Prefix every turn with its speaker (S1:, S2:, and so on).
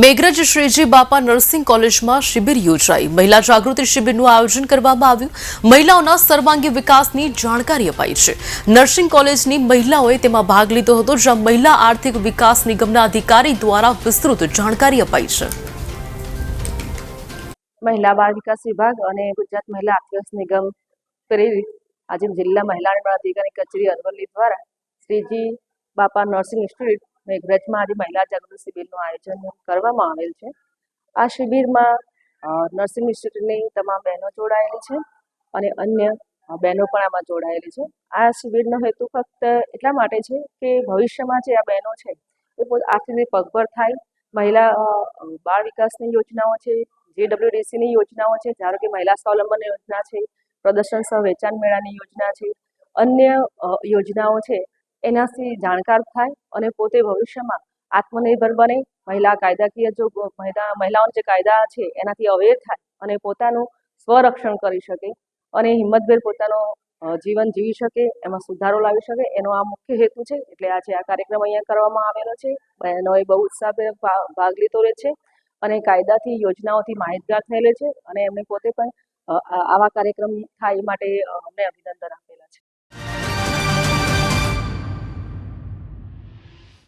S1: મેઘરજ શ્રીજી બાપા નર્સિંગ કોલેજમાં શિબિર યોજાઈ. મહિલા જાગૃતિ શિબિરનું આયોજન કરવામાં આવ્યું. મહિલાઓના સર્વાંગી વિકાસની જાણકારી અપાઈ છે. નર્સિંગ કોલેજની મહિલાઓએ તેમાં ભાગ લીધો હતો, જ્યાં મહિલા આર્થિક વિકાસ નિગમના અધિકારી દ્વારા વિસ્તૃત જાણકારી અપાઈ છે.
S2: મહિલા બાળ વિકાસ વિભાગ અને ગુજરાત મહિલા આર્થિક નિગમ પ્રેરિત આજે જિલ્લા મહિલા અધિકારી કચેરી અરવલ્લી દ્વારા શ્રીજી બાપા નર્સિંગ ઇન્સ્ટિટ્યૂટ મેઘરજમાં આજે મહિલા જાગૃતિ શિબિરનું આયોજન કરવામાં આવેલ છે. આ શિબિરમાં નર્સિંગ ઇન્સ્ટિટ્યૂટની તમામ બહેનો જોડાયેલી છે અને અન્ય બહેનો પણ આમાં જોડાયેલી છે. આ શિબિરનો હેતુ ફક્ત એટલા માટે છે કે ભવિષ્યમાં જે આ બહેનો છે એ પોત આર્થિક રીતે પગભર થાય. મહિલા બાળ વિકાસની યોજનાઓ છે જેડબ્લ્યુડીસીની યોજનાઓ છે, ધારો કે મહિલા સ્વાવલંબન યોજના છે, પ્રદર્શન સહ વેચાણ મેળાની યોજના છે, અન્ય યોજનાઓ છે એનાથી જાણકાર થાય અને પોતે ભવિષ્યમાં આત્મનિર્ભર બને. મહિલા કાયદાકીય જો મહિલા, મહિલાઓના જે કાયદા છે, એનાથી અવેર થાય અને પોતાનું સ્વરક્ષણ કરી શકે અને હિંમતભેર પોતાનો જીવન જીવી શકે, એમાં સુધારો લાવી શકે, એનો આ મુખ્ય હેતુ છે. એટલે આજે આ કાર્યક્રમ અહીંયા કરવામાં આવેલો છે. બહેનોએ બહુ ઉત્સાહભેર ભાગ લીધો રહે છે અને કાયદાથી, યોજનાઓથી માહિતગાર થયેલે છે અને એમને પોતે પણ આવા કાર્યક્રમ થાય એ માટે અમને અભિનંદન આપે